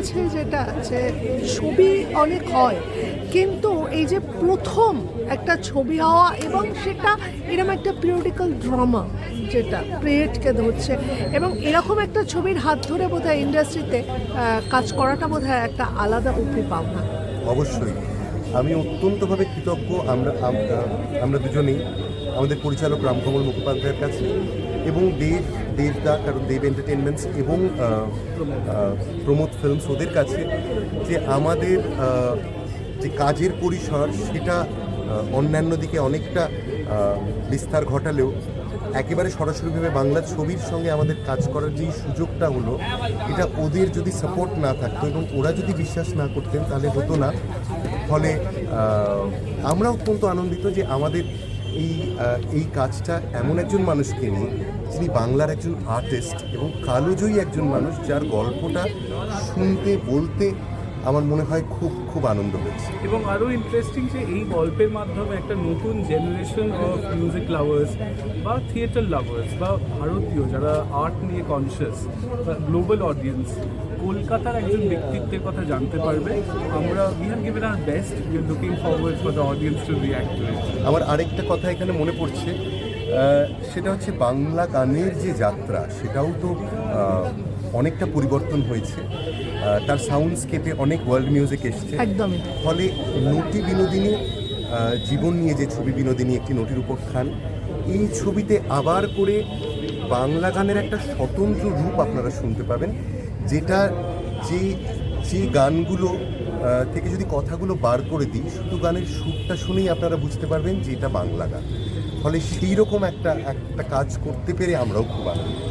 কাছে যেটা যে ছবি অনেক হয়, কিন্তু এই যে প্রথম একটা ছবি হওয়া এবং সেটা এরকম একটা পিরিয়ডিক্যাল ড্রামা যেটা ক্রিয়েটকে ধরছে এবং এরকম একটা ছবির হাত ধরে বোধহয় ইন্ডাস্ট্রিতে কাজ করাটা বোধহয় একটা আলাদা উপরি পাওনা অবশ্যই। আমি অত্যন্তভাবে কৃতজ্ঞ। আমরা আমরা দুজনেই আমাদের পরিচালক রামকমল মুখোপাধ্যায়ের কাছে এবং দেব দেবদা কারণ দেব এন্টারটেনমেন্টস এবং প্রমোদ ফিল্মস ওদের কাছে, যে আমাদের যে কাজের পরিসর সেটা অন্যান্য দিকে অনেকটা বিস্তার ঘটালেও একেবারে সরাসরিভাবে বাংলা ছবির সঙ্গে আমাদের কাজ করার যেই সুযোগটা হলো, এটা ওদের যদি সাপোর্ট না থাকতো এবং ওরা যদি বিশ্বাস না করতেন তাহলে হতো না। ফলে আমরা অত্যন্ত আনন্দিত যে আমাদের এই এই কাজটা এমন একজন মানুষকে নিয়ে যিনি বাংলার একজন আর্টিস্ট এবং কালোজয়ী একজন মানুষ যার গল্পটা শুনতে বলতে আমার মনে হয় খুব খুব আনন্দ হয়েছে। এবং আরও ইন্টারেস্টিং যে এই গল্পের মাধ্যমে একটা নতুন জেনারেশন অফ মিউজিক লাভার্স বা থিয়েটার লাভার্স বা ভারতীয় যারা আর্ট নিয়ে কনসিয়াস বা গ্লোবাল অডিয়েন্স কলকাতার একজন ব্যক্তিত্বের কথা জানতে পারবে। আমরা we have given our best we are looking forward for the audience to react আমার আরেকটা কথা এখানে মনে পড়ছে। সেটা হচ্ছে বাংলা গানের যে যাত্রা সেটাও তো অনেকটা পরিবর্তন হয়েছে। তার সাউন্ডস্কেপে অনেক ওয়ার্ল্ড মিউজিক এসছে। একদমই। ফলে নটি বিনোদিনী জীবন নিয়ে যে ছবি বিনোদিনী একটি নটির উপর খান এই ছবিতে আবার করে বাংলা গানের একটা স্বতন্ত্র রূপ আপনারা শুনতে পাবেন যেটা যে যে গানগুলো থেকে যদি কথাগুলো বার করে দিই, শুধু গানের সুরটা শুনেই আপনারা বুঝতে পারবেন যে এটা বাংলা গান। ফলে সেই রকম একটা একটা কাজ করতে পেরে আমরাও খুব আনন্দিত।